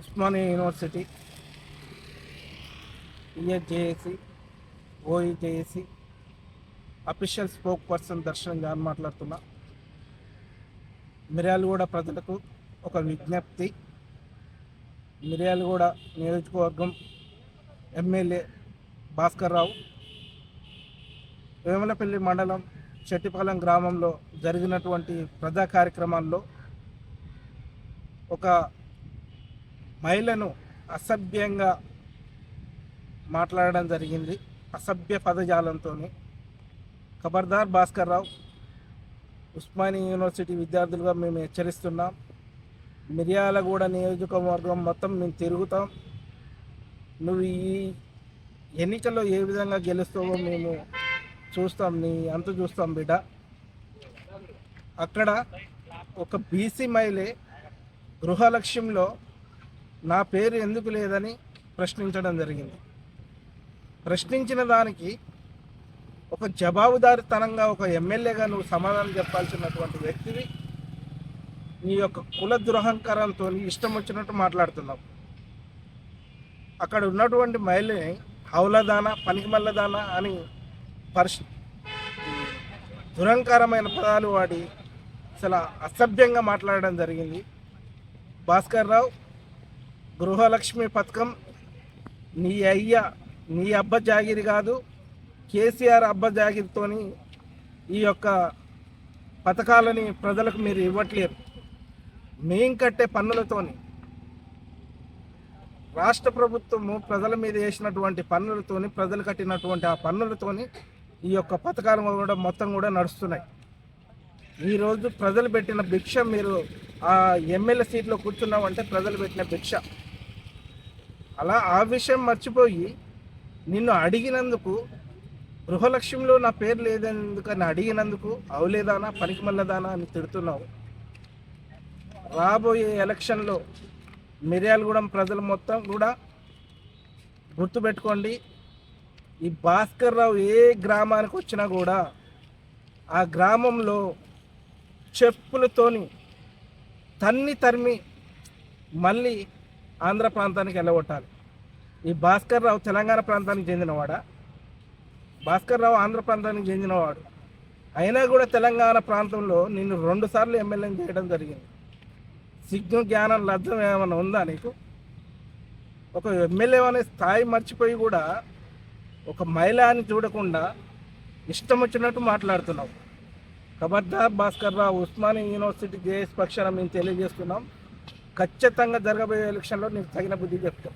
Osmania university E S J A C O E J A C official spoke person Darshanam garu మాట్లాడుతున్నా. మిర్యాలగూడ ప్రజలకు ఒక విజ్ఞప్తి. మిర్యాలగూడ నియోజకవర్గం MLA Bhaskar Rao Vemalapalli మండలం చెట్టిపాలెం గ్రామంలో జరిగినటువంటి ప్రజా కార్యక్రమాల్లో ఒక మహిళను అసభ్యంగా మాట్లాడడం జరిగింది. అసభ్య పదజాలంతో ఖబర్దార్ భాస్కర్ రావు ఉస్మానియా యూనివర్సిటీ విద్యార్థులుగా మేము హెచ్చరిస్తున్నాం. మిర్యాలగూడ నియోజకవర్గం మొత్తం మేము తిరుగుతాం. నువ్వు ఈ ఎన్నికల్లో ఏ విధంగా గెలుస్తావో మేము చూస్తాం. నీ అంత చూస్తాం బిడ్డ. అక్కడ ఒక బీసీ మహిళ గృహలక్ష్యంలో నా పేరు ఎందుకు లేదని ప్రశ్నించడం జరిగింది. ప్రశ్నించిన దానికి ఒక జవాబుదారితనంగా ఒక ఎమ్మెల్యేగా నువ్వు సమాధానం చెప్పాల్సినటువంటి వ్యక్తివి. నీ యొక్క కుల దురహంకారంతో ఇష్టం వచ్చినట్టు మాట్లాడుతున్నావు. అక్కడ ఉన్నటువంటి మహిళని హౌలదాన పనికిమల్లదాన అని పరిశ దురహంకారమైన పదాలు వాడి అసలు అసభ్యంగా మాట్లాడడం జరిగింది. భాస్కర్ రావు గృహలక్ష్మి పథకం నీ అయ్య నీ అబ్బ జాగిరి కాదు కేసీఆర్ అబ్బ జాగిరితోని ఈ యొక్క పథకాలని ప్రజలకు మీరు ఇవ్వట్లేరు. మేం కట్టే పన్నులతోని రాష్ట్ర ప్రభుత్వము ప్రజల మీద వేసినటువంటి పన్నులతోని ప్రజలు కట్టినటువంటి ఆ పన్నులతోని ఈ యొక్క పథకాలు కూడా మొత్తం కూడా నడుస్తున్నాయి. ఈరోజు ప్రజలు పెట్టిన భిక్ష మీరు ఆ ఎమ్మెల్యే సీట్లో కూర్చున్నామంటే ప్రజలు పెట్టిన భిక్ష. అలా ఆ విషయం మర్చిపోయి నిన్ను అడిగినందుకు గృహలక్ష్యంలో నా పేరు లేదెందుకని అడిగినందుకు అవులేదానా పనికి మల్లదానా అని తిడుతున్నావు. రాబోయే ఎలక్షన్లో మిర్యాలగూడెం ప్రజలు మొత్తం కూడా గుర్తుపెట్టుకోండి ఈ భాస్కర్ రావు ఏ గ్రామానికి వచ్చినా కూడా ఆ గ్రామంలో చెప్పులతోని తన్ని తరిమి మళ్ళీ ఆంధ్ర ప్రాంతానికి వెళ్ళగొట్టాలి. ఈ భాస్కర్ రావు తెలంగాణ ప్రాంతానికి చెందినవాడా? భాస్కర్ రావు ఆంధ్ర ప్రాంతానికి చెందినవాడు. అయినా కూడా తెలంగాణ ప్రాంతంలో నిన్ను రెండుసార్లు ఎమ్మెల్యేని చేయడం జరిగింది. సిగ్గు జ్ఞానం లబ్ధం ఏమైనా ఉందా నీకు? ఒక ఎమ్మెల్యే అనే స్థాయి మర్చిపోయి కూడా ఒక మహిళ అని చూడకుండా ఇష్టం వచ్చినట్టు మాట్లాడుతున్నావు. కబర్దార్ Bhaskar Rao Osmania university J S పక్షాన మేము తెలియజేస్తున్నాం. ఖచ్చితంగా జరగబోయే ఎలక్షన్లో నీకు తగిన బుద్ధి చెప్తాం.